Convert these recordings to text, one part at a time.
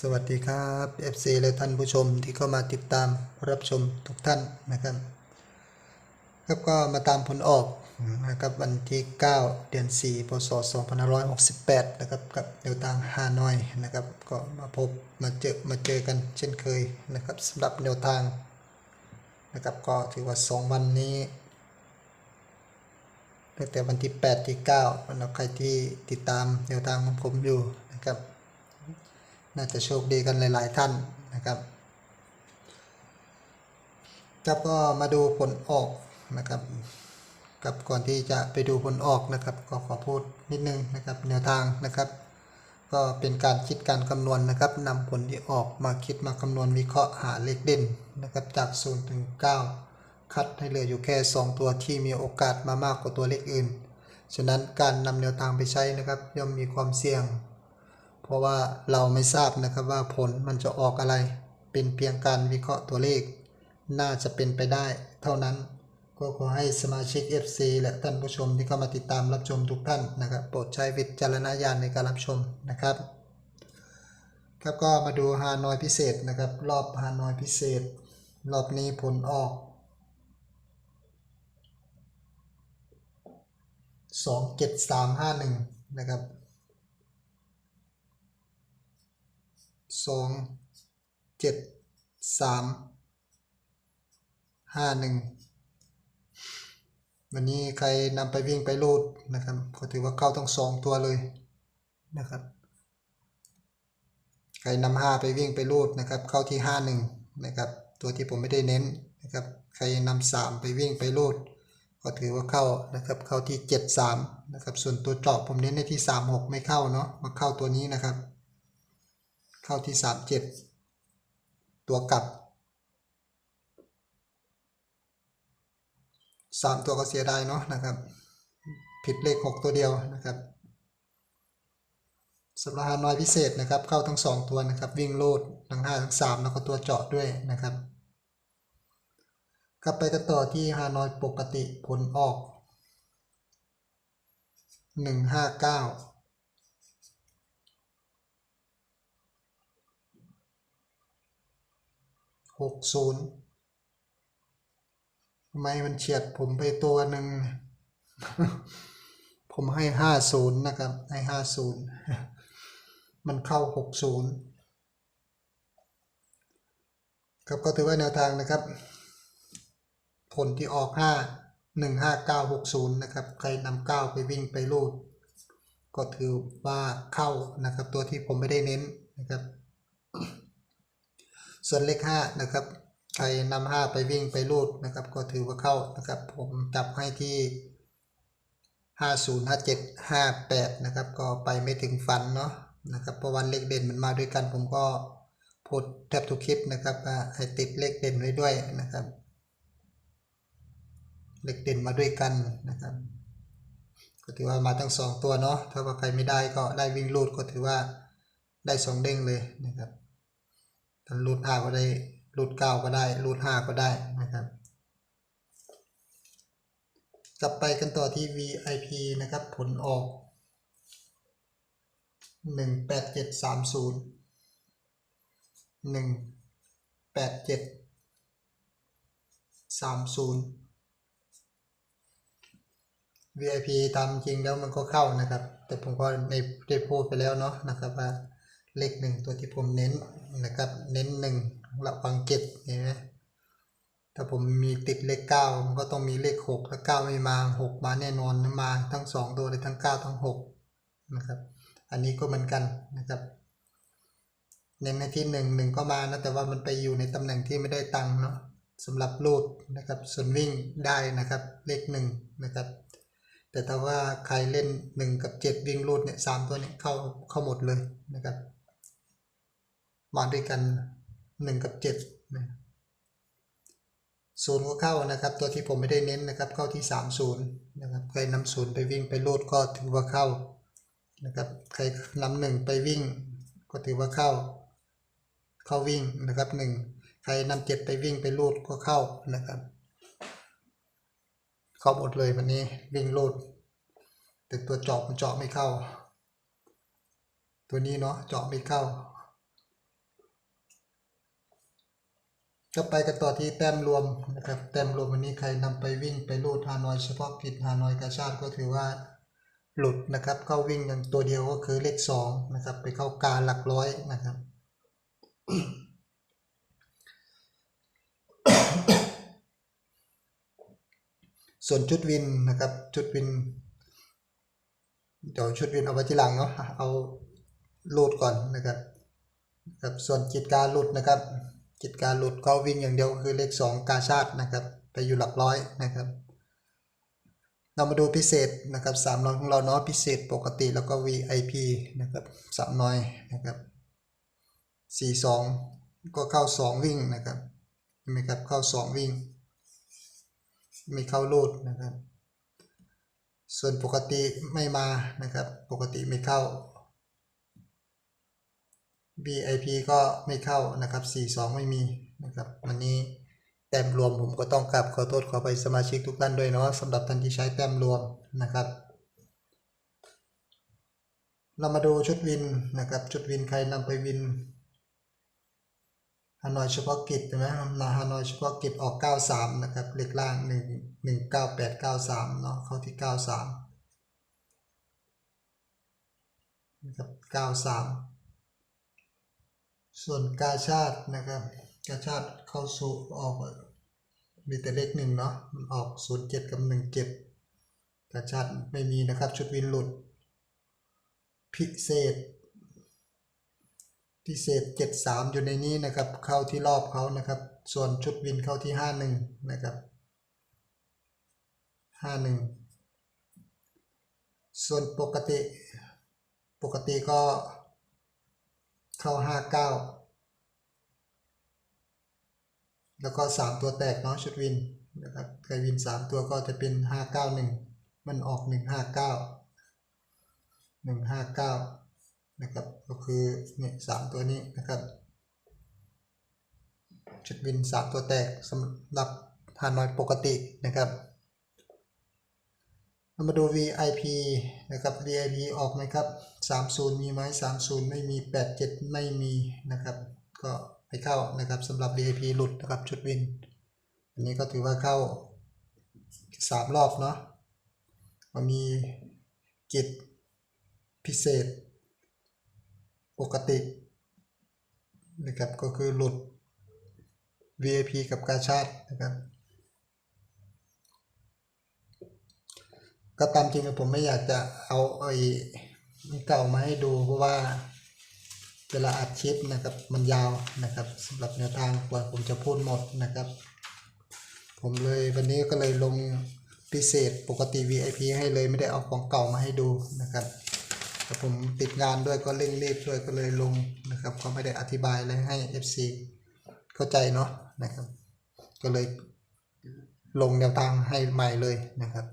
สวัสดีครับ FC และท่านผู้ชมที่เข้ามาติดตามรับชมทุกท่านนะครับครับก็มาตามผลออกนะครับวันที่ 9 เดือน 4 พศ 2568 นะครับกับแนวทางฮานอยนะครับ ก็มาพบมาเจอมาเจอกันเช่นเคยนะครับสำหรับแนวทางนะครับก็ถือว่า 2 วันนี้ตั้งแต่วันที่ 8 ที่9สำหรับใครที่ติดตามแนวทางของผมอยู่นะครับ น่าจะโชคดีกันหลาย ๆ ท่านนะครับครับก็มาดูผลออกนะครับกับก่อนที่จะไปดูผลออกนะครับ ก็ขอพูดนิดนึงนะครับแนวทางนะครับ ก็เป็นการคิดการคำนวณนะครับนำผลที่ออกมาคิดมาคำนวณวิเคราะห์หาเลขเด่นนะครับจาก0ถึง9 คัดให้เหลืออยู่แค่ 2 ตัวที่มีโอกาสมามากกว่าตัวเลขอื่น ฉะนั้นการนำแนวทางไปใช้นะครับ ย่อมมีความเสี่ยง เพราะว่าเราไม่ทราบนะครับว่าผลมันจะออกอะไร เป็นเพียงการวิเคราะห์ตัวเลข น่าจะเป็นไปได้ เท่านั้น ก็ขอให้สมาชิก FC และท่านผู้ชมที่เข้ามาติดตามรับชมทุกท่านนะครับโปรดใช้วิจารณญาณในการรับชมนะครับ ครับก็มาดูฮานอยพิเศษนะครับ รอบฮานอยพิเศษ รอบนี้ผลออกสองเจ็ดสามห้าหนึ่งนะครับ สองเจ็ดสามห้าหนึ่งวันนี้ใครนำไปวิ่งไปรูดนะครับก็ถือว่าเข้าทั้งสองตัวเลยนะครับใครนำห้าไปวิ่งไปรูดนะครับ เข้าที่ห้าหนึ่งนะครับ ตัวที่ผมไม่ได้เน้นนะครับ ใครนำสามไปวิ่งไปรูดก็ถือว่าเข้านะครับ เข้าที่เจ็ดสามนะครับ ส่วนตัวเจาะผมเน้นในที่สามหกไม่เข้าเนาะมาเข้าตัวนี้นะครับ เข้าที่สามเจ็ดตัวกลับสามตัวก็เสียดายเนาะนะครับ ผิดเลขหกตัวเดียวนะครับสำหรับฮานอยพิเศษนะครับ เข้าทั้งสองตัวนะครับ วิ่งโลดทั้งห้าทั้งสามแล้วก็ตัวเจาะด้วยนะครับกลับไปกันต่อที่ฮานอยปกติผลออกหนึ่งห้าเก้า หกศูนย์ทำไมมันเฉียดผมไปตัวหนึ่ง ผมให้ห้าศูนย์นะครับ ให้ห้าศูนย์มันเข้าหกศูนย์ครับก็ถือว่าแนวทางนะครับ ผลที่ออกห้าหนึ่งห้าเก้าหกศูนย์นะครับ ใครนำเก้าไปวิ่งไปรูด ก็ถือว่าเข้านะครับ ตัวที่ผมไม่ได้เน้นนะครับ ส่วนเลขห้านะครับใครนำห้าไปวิ่งไปรูดนะครับ ก็ถือว่าเข้านะครับ ผมจับให้ที่ห้าศูนย์ห้าเจ็ดห้าแปดนะครับ ก็ไปไม่ถึงฟันเนาะนะครับเพราะวันเลขเด่นมันมาด้วยกันผมก็พูดแทบทุกคลิปนะครับให้ติดเลขเด่นไว้ด้วยนะครับ เลขเด่นมาด้วยกันนะครับ ก็ถือว่ามาทั้งสองตัวเนาะถ้าว่าใครไม่ได้ก็ได้วิ่งรูดก็ถือว่าได้สองเด้งเลยนะครับ ถ้ารูดห้าก็ได้รูดเก้าก็ได้รูดห้าก็ได้นะครับกลับไปกันต่อที่ VIP นะครับ ผลออกหนึ่งแปดเจ็ดสามศูนย์หนึ่งแปดเจ็ดสามศูนย์ VIP ตามจริงแล้วมันก็เข้านะครับ แต่ผมก็ได้ได้พูดไปแล้วเนาะนะครับว่า เลขหนึ่งตัวที่ผมเน้นนะครับ เน้นหนึ่งระวังเจ็ดเห็นไหมถ้าผมมีติดเลขเก้ามันก็ต้องมีเลขหกถ้าเก้าไม่มาหกมาแน่นอนมาทั้งสองตัวเลยทั้งเก้าทั้งหกนะครับ อันนี้ก็เหมือนกันนะครับเน้นในที่หนึ่งหนึ่งก็มานะแต่ว่ามันไปอยู่ในตำแหน่งที่ไม่ได้ตังค์เนาะสำหรับรูดนะครับ ส่วนวิ่งได้นะครับเลขหนึ่งนะครับ แต่ถ้าว่าใครเล่นหนึ่งกับเจ็ดวิ่งรูดเนี่ยสามตัวเนี่ยเข้าเข้าหมดเลยนะครับ มาด้วยกันหนึ่งกับเจ็ดนะศูนย์ก็เข้านะครับ ตัวที่ผมไม่ได้เน้นนะครับ เข้าที่สามศูนย์นะครับใครนำศูนย์ไปวิ่งไปรูดก็ถือว่าเข้านะครับใครนำหนึ่งไปวิ่ง ก็ถือว่าเข้า เข้าวิ่งนะครับหนึ่งใครนำเจ็ดไปวิ่งไปรูดก็เข้านะครับ เข้าหมดเลยวันนี้วิ่งโลดแต่ตัวเจาะมันเจาะไม่เข้า ตัวนี้เนาะเจาะไม่เข้า ก็ไปกันต่อที่แต้มรวมนะครับแต้มรวมวันนี้ใครนำไปวิ่งไปรูดฮานอยเฉพาะกิจฮานอยกาชาติก็ถือว่าหลุดนะครับเข้าวิ่งอย่างตัวเดียวก็คือเลขสองนะครับ ไปเข้ากาหลักร้อยนะครับส่วนชุดวินนะครับ ชุดวิน เดี๋ยวชุดวินเอาไว้ที่หลังเนาะเอารูดก่อนนะครับครับส่วนกิจการหลุดนะครับ กิจการหลุดก็วิ่งอย่างเดียวคือเลขสองกาชาตินะครับไปอยู่หลักร้อยนะครับ เรามาดูพิเศษนะครับสามน้อยของเราเนาะพิเศษปกติแล้วก็ VIP นะครับสามน้อยนะครับสี่สองก็เข้าสองวิ่งนะครับเห็นไหมครับเข้าสองวิ่ง ไม่เข้ารูดนะครับ ส่วนปกติไม่มานะครับ ปกติไม่เข้า VIP ก็ไม่เข้านะครับ 42 ไม่มีนะครับวันนี้แต้มรวมผมก็ต้องกลับขอโทษขอไปสมาชิกทุกท่านด้วยเนาะสำหรับท่านที่ใช้แต้มรวมนะครับ เรามาดูชุดวินนะครับชุดวินใครนำไปวินฮานอยเฉพาะกิจใช่ไหมนาฮานอยเฉพาะกิจออก 93 นะครับเลขล่าง 1 19893 เนาะเข้าที่ 93นะครับ93 ส่วนกาชาตินะครับกาชาติเข้าสู่ออกมีแต่เลขหนึ่งเนาะมันออกศูนย์เจ็ดกับหนึ่งเจ็ดกาชาติไม่มีนะครับ ชุดวินหลุด พิเศษ พิเศษเจ็ดสามอยู่ในนี้นะครับ เข้าที่รอบเขานะครับ ส่วนชุดวินเข้าที่ห้าหนึ่งนะครับห้าหนึ่งส่วนปกติ ปกติก็ เข้าห้าเก้าแล้วก็สามตัวแตกเนาะชุดวินนะครับใครวินสามตัวก็จะเป็นห้าเก้าหนึ่งมันออกหนึ่งห้าเก้าหนึ่งห้าเก้านะครับก็คือเนี่ยสามตัวนี้นะครับชุดวินสามตัวแตกสำหรับฮานอยปกตินะครับ เรามาดู VIP นะครับ VIP ออกไหมครับ 30 มีไหม30 ไม่มี 87 ไม่มีนะครับ ก็ไม่เข้านะครับสำหรับ VIP หลุดนะครับชุดวิน อันนี้ก็ถือว่าเข้า 3 รอบเนาะมันมีกิจพิเศษ ปกตินะครับก็คือหลุด VIP กับกาชาตินะครับ ก็ตามจริงผมไม่อยากจะเอาไอ้เก่ามาให้ดูเพราะว่าเวลาอัดคลิปนะครับมันยาวนะครับสำหรับแนวทางกว่าผมจะพูดหมดนะครับ ผมเลยวันนี้ก็เลยลงพิเศษปกติ VIP ให้เลยไม่ได้เอาของเก่ามาให้ดูนะครับแต่ผมติดงานด้วยก็เร่งรีบด้วยก็เลยลงนะครับก็ไม่ได้อธิบายอะไรให้ FC เข้าใจเนาะนะครับ ก็เลยลงแนวทางให้ใหม่เลยนะครับ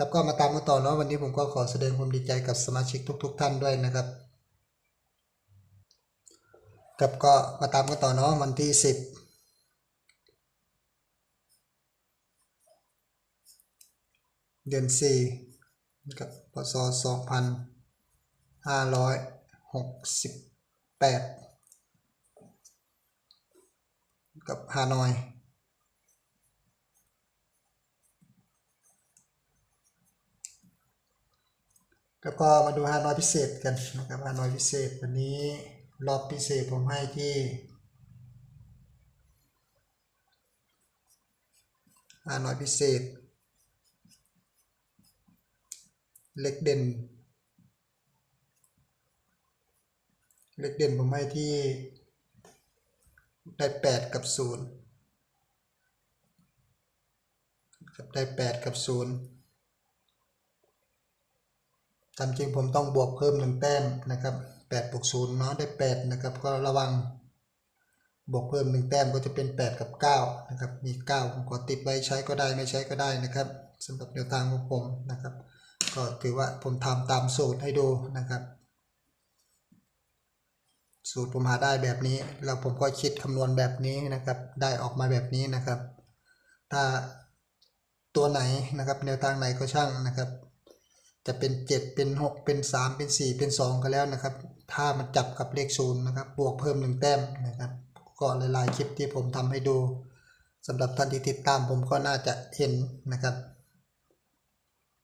ครับก็มาตามกันต่อเนาะวันนี้ผมก็ขอแสดงความดีใจกับสมาชิกทุก ๆ ท่านด้วยนะครับครับก็มาตามกันต่อเนาะวันที่สิบเดือนสี่นะครับพศสองพันห้าร้อยหกสิบแปดกับฮานอย แล้วก็มาดูฮานอยพิเศษกันนะครับฮานอยพิเศษวันนี้รอบพิเศษผมให้ที่ฮานอยพิเศษ เล็กเด่น เล็กเด่นผมให้ที่ได้แปดกับศูนย์กับได้แปดกับศูนย์ ตามจริงผมต้องบวกเพิ่มหนึ่งแต้มนะครับ8บวก0เนาะได้8นะครับก็ระวังบวกเพิ่มหนึ่งแต้มก็จะเป็น 8 กับ 9 นะครับ มี 9 ผมขอติดไว้ใช้ก็ได้ไม่ใช้ก็ได้นะครับสำหรับแนวทางของผมนะครับ ก็ถือว่าผมทำตามสูตรให้ดูนะครับ สูตรผมหาได้แบบนี้ แล้วผมก็คิดคำนวณแบบนี้นะครับ ได้ออกมาแบบนี้นะครับ ถ้าตัวไหนนะครับ แนวทางไหนก็ช่างนะครับ จะเป็น 7 เป็น 6 เป็น 3 เป็น 4 เป็น 2 ก็แล้วนะครับ ถ้ามันจับกับเลขศูนย์นะครับ บวกเพิ่ม 1 แต้มนะครับ ก็หลายๆคลิปที่ผมทำให้ดูสำหรับท่านที่ติดตามผมก็น่าจะเห็นนะครับ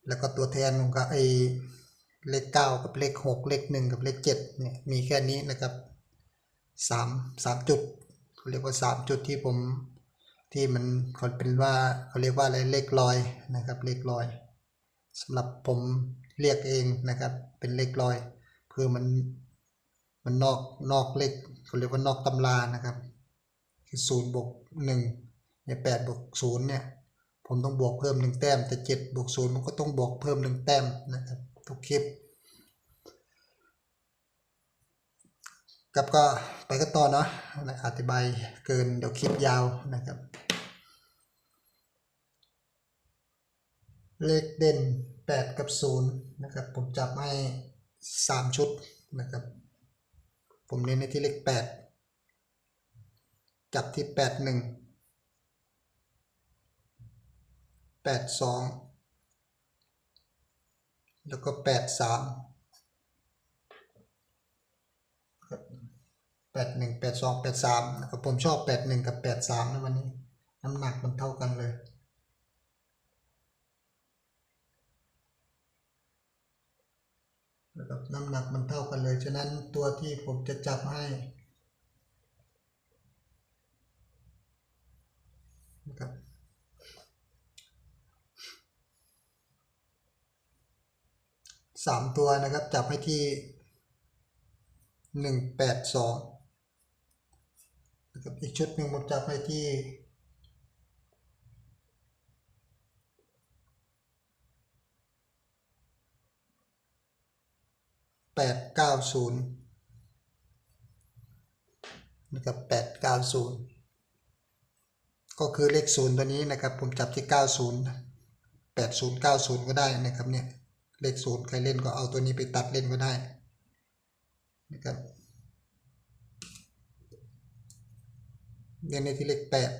แล้วก็ตัวแทนของก็ไอเลขเก้ากับเลขหกเลขหนึ่งกับเลขเจ็ดเนี่ยมีแค่นี้นะครับสามสามจุดเขาเรียกว่าสามจุดที่ผมที่มันเขาเป็นว่าเขาเรียกว่าอะไรเลขลอยนะครับเลขลอย สำหรับผมเรียกเองนะครับ เป็นเลขลอยคือมันมันนอกนอกเลขเขาเรียกว่านอกตำรานะครับคือศูนย์บวกหนึ่งเนี่ยแปดบวกศูนย์เนี่ยผมต้องบวกเพิ่มหนึ่งแต้ม แต่เจ็ดบวกศูนย์มันก็ต้องบวกเพิ่มหนึ่งแต้มนะครับทุกคลิปกับก็ไปกันต่อเนาะอธิบายเกินเดี๋ยวคลิปยาวนะครับ เลขเด่นแปดกับศูนย์นะครับ ผมจับให้สามชุดนะครับ ผมเน้นในที่เลขแปดจับที่แปดหนึ่งแปดสองแล้วก็แปดสามแปดหนึ่งแปดสองแปดสามนะครับผมชอบแปดหนึ่งกับแปดสามนะวันนี้ น้ำหนักมันเท่ากันเลย น้ำหนักมันเท่ากันเลย ฉะนั้นตัวที่ผมจะจับให้นะครับสามตัวนะครับ จับให้ที่หนึ่งแปดสองนะครับอีกชุดหนึ่งผมจับให้ที่ แปดเก้าศูนย์นะครับแปดเก้าศูนย์ก็คือเลขศูนย์ตัวนี้นะครับ ผมจับที่เก้าศูนย์แปดศูนย์เก้าศูนย์ก็ได้นะครับเนี่ยเลขศูนย์ใครเล่นก็เอาตัวนี้ไปตัดเล่นก็ได้นะครับเรียนในที่เลขแปด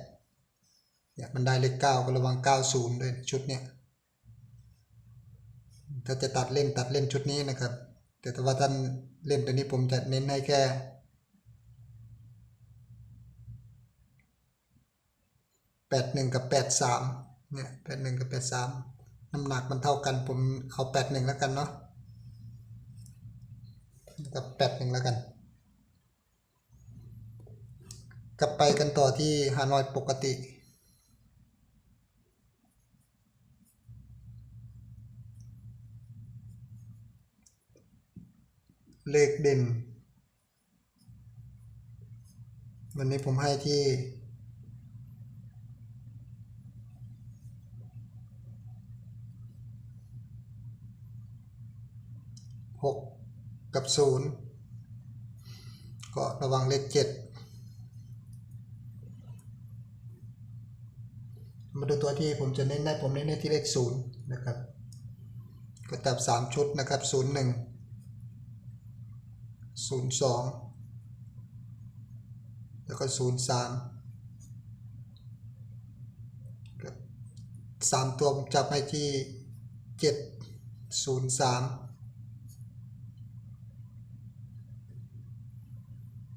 เนี่ยมันได้เลขเก้าก็ระวังเก้าศูนย์ด้วยชุดเนี้ยถ้าจะตัดเล่นตัดเล่นชุดนี้นะครับ แต่ถ้าว่าท่านเล่นตัวนี้ผมจะเน้นให้แค่แปดหนึ่งกับแปดสามเนี่ยแปดหนึ่งกับแปดสามน้ำหนักมันเท่ากันผมเอาแปดหนึ่งแล้วกันเนาะกับแปดหนึ่งแล้วกัน กลับไปกันต่อที่ฮานอยปกติ เลขเด่น วันนี้ผมให้ที่หกกับศูนย์ก็ระวังเลขเจ็ดมาดูตัวที่ผมจะเน้นได้ผมเน้นในที่เลขศูนย์นะครับ ก็จับสามชุดนะครับศูนย์หนึ่ง ศูนย์สองแล้วก็ศูนย์สามสามตัวผมจับให้ที่เจ็ดศูนย์สาม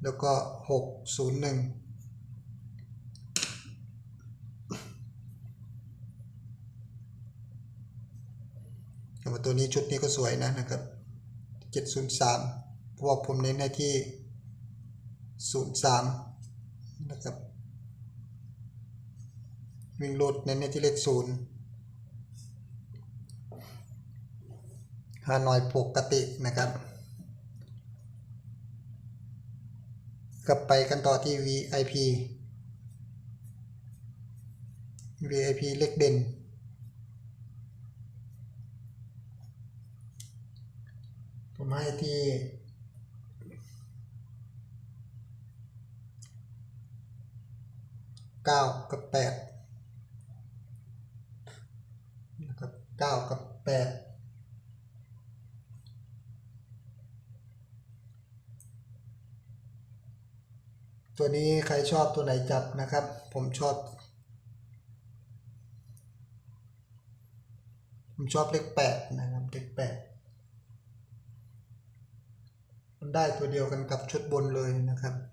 แล้วก็หกศูนย์หนึ่งตัวนี้ชุดนี้ก็สวยนะนะครับเจ็ดศูนย์สาม เพราะว่าผมเน้นให้ที่ศูนย์สามนะครับ วิ่งโหลดเน้นในที่เลขศูนย์ฮานอยปกตินะครับกลับไปกันต่อที่ VIP VIP เล็กเด่นผมให้ที่ เก้ากับแปดนะครับเก้ากับแปดตัวนี้ใครชอบตัวไหนจับนะครับ ผมชอบ ผมชอบเลขแปดนะครับเลขแปดมันได้ตัวเดียวกันกับชุดบนเลยนะครับ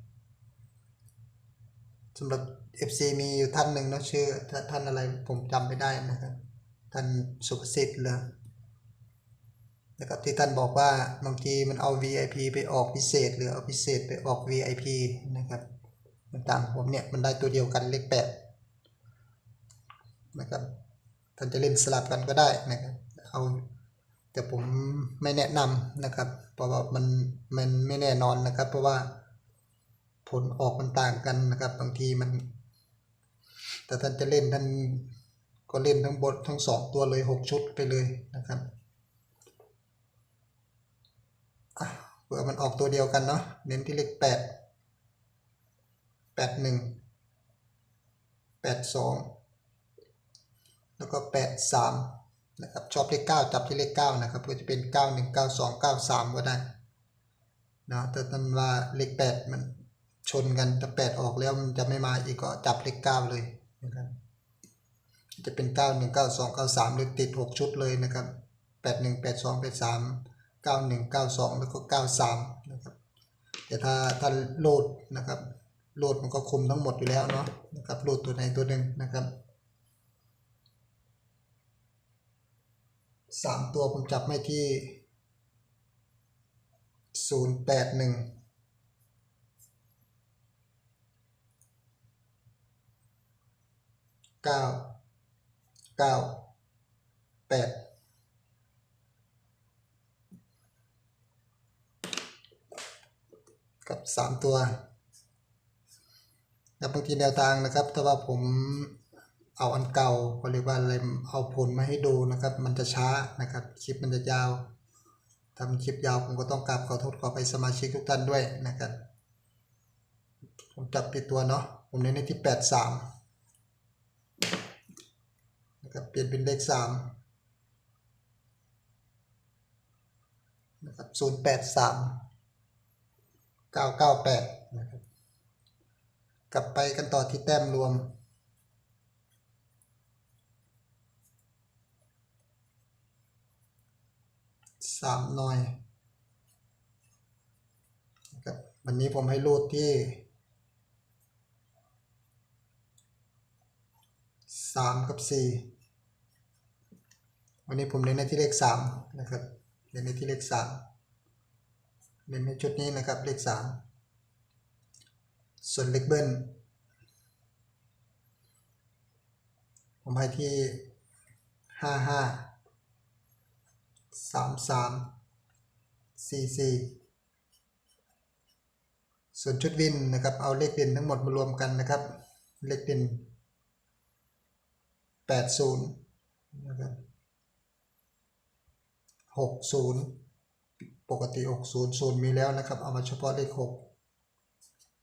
สำหรับ FC มีอยู่ท่านหนึ่งเนาะชื่อท่านอะไรผมจำไม่ได้นะครับ ท่านสุภสิทธิ์เลยนะครับที่ท่านบอกว่าบางทีมันเอา VIP ไปออกพิเศษ หรือเอาพิเศษไปออก VIP นะครับมันตามผมเนี่ยมันได้ตัวเดียวกันเลขแปดนะครับท่านจะเล่นสลับกันก็ได้นะครับเอาแต่ผมไม่แนะนำนะครับ เพราะว่ามันมันไม่แน่นอนนะครับ เพราะว่า ผลออกมันต่างกันนะครับ บางทีมัน แต่ท่านจะเล่นท่านก็เล่นทั้งบททั้งสองตัวเลยหกชุดไปเลยนะครับเผื่อมันออกตัวเดียวกันเนาะเน้นที่เลขแปดแปดหนึ่งแปดสองแล้วก็แปดสามนะครับชอบเลขเก้าจับที่เลขเก้านะครับก็จะเป็นเก้าหนึ่งเก้าสองเก้าสามก็ได้นะแต่ท่านว่าเลขแปดมัน ชนกันแต่แปดออกแล้วมันจะไม่มาอีกก็จับเลขเก้าเลยนะครับจะเป็นเก้าหนึ่งเก้าสองเก้าสามหรือติดหกชุดเลยนะครับแปดหนึ่งแปดสองแปดสามเก้าหนึ่งเก้าสองแล้วก็เก้าสามนะครับแต่ถ้าถ้าโหลดนะครับโหลดมันก็คุมทั้งหมดอยู่แล้วเนาะนะครับโหลดตัวไหนตัวหนึ่งนะครับสามตัวผมจับไม่ที่ศูนย์แปดหนึ่ง เก้าเก้าแปดกับสามตัวแล้วบางทีแนวทางนะครับถ้าว่าผมเอาอันเก่าเขาเรียกว่าอะไรเอาผลมาให้ดูนะครับ มันจะช้านะครับ คลิปมันจะยาวทำคลิปยาวผมก็ต้องกราบขอโทษขอไปสมาชิกทุกท่านด้วยนะครับ ผมจับปิดตัวเนาะผมเน้นในที่แปดสาม ปลี่ยนเป็นเลขสามนะครับศูนย์แปดสามเก้าเก้าแปดนะครับ กลับไปกันต่อที่แต้มรวม สามหน่อยนะครับวันนี้ผมให้รูดที่สามกับสี่ วันนี้ผมเน้นในที่เลขสามนะครับ เน้นในที่เลขสามเน้นในชุดนี้นะครับเลขสามส่วนเลขเบิ้ลผมให้ที่ห้าห้าสามสามสี่สี่ส่วนชุดวินนะครับเอาเลขเด่นทั้งหมดมารวมกันนะครับ เลขเด่นแปดศูนย์นะครับ หกศูนย์ปกติหกศูนย์ศูนย์มีแล้วนะครับ เอามาเฉพาะเลขหก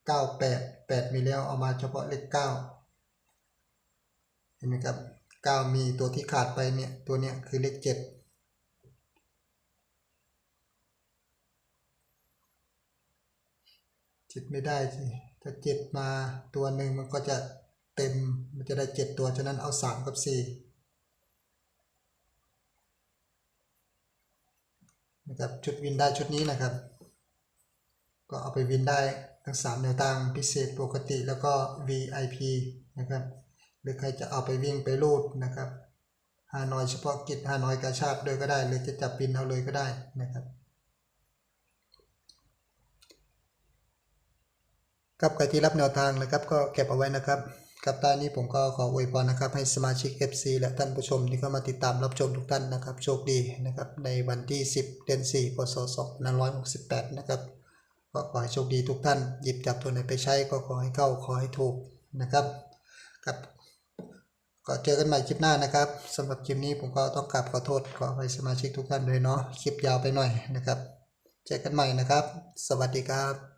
เก้าแปดแปดมีแล้ว เอามาเฉพาะเลขเก้าเห็นไหมครับเก้ามีตัวที่ขาดไปเนี่ย ตัวเนี้ยคือเลขเจ็ดจ็ดไม่ได้สิถ้าเจ็ดมาตัวหนึ่งมันก็จะเต็มมันจะได้เจ็ดตัว ฉะนั้นเอาสามกับสี่ นะครับชุดวินได้ชุดนี้นะครับ ก็เอาไปวินได้ทั้งสามแนวทางพิเศษปกติแล้วก็ VIP นะครับหรือใครจะเอาไปวิ่งไปรูดนะครับฮานอยเฉพาะกิจฮานอยกาชาติเลยก็ได้ หรือจะจับปินเอาเลยก็ได้นะครับครับใครที่รับแนวทางนะครับ ก็เก็บเอาไว้นะครับ กับตอนนี้ผมก็ขออวยพรนะครับให้สมาชิก FC และท่านผู้ชมที่เข้ามาติดตามรับชมทุกท่านนะครับ โชคดีนะครับในวันที่ 10 เดือน4พศ2568 นะครับก็ขอให้โชคดีทุกท่าน หยิบจับตัวไหนไปใช้ก็ขอให้เข้าขอให้ถูกนะครับครับก็เจอกันใหม่คลิปหน้านะครับสำหรับคลิปนี้ผมก็ต้องกราบขอโทษขอให้สมาชิกทุกท่านด้วยเนาะคลิปยาวไปหน่อยนะครับ เจอกันใหม่นะครับ สวัสดีครับ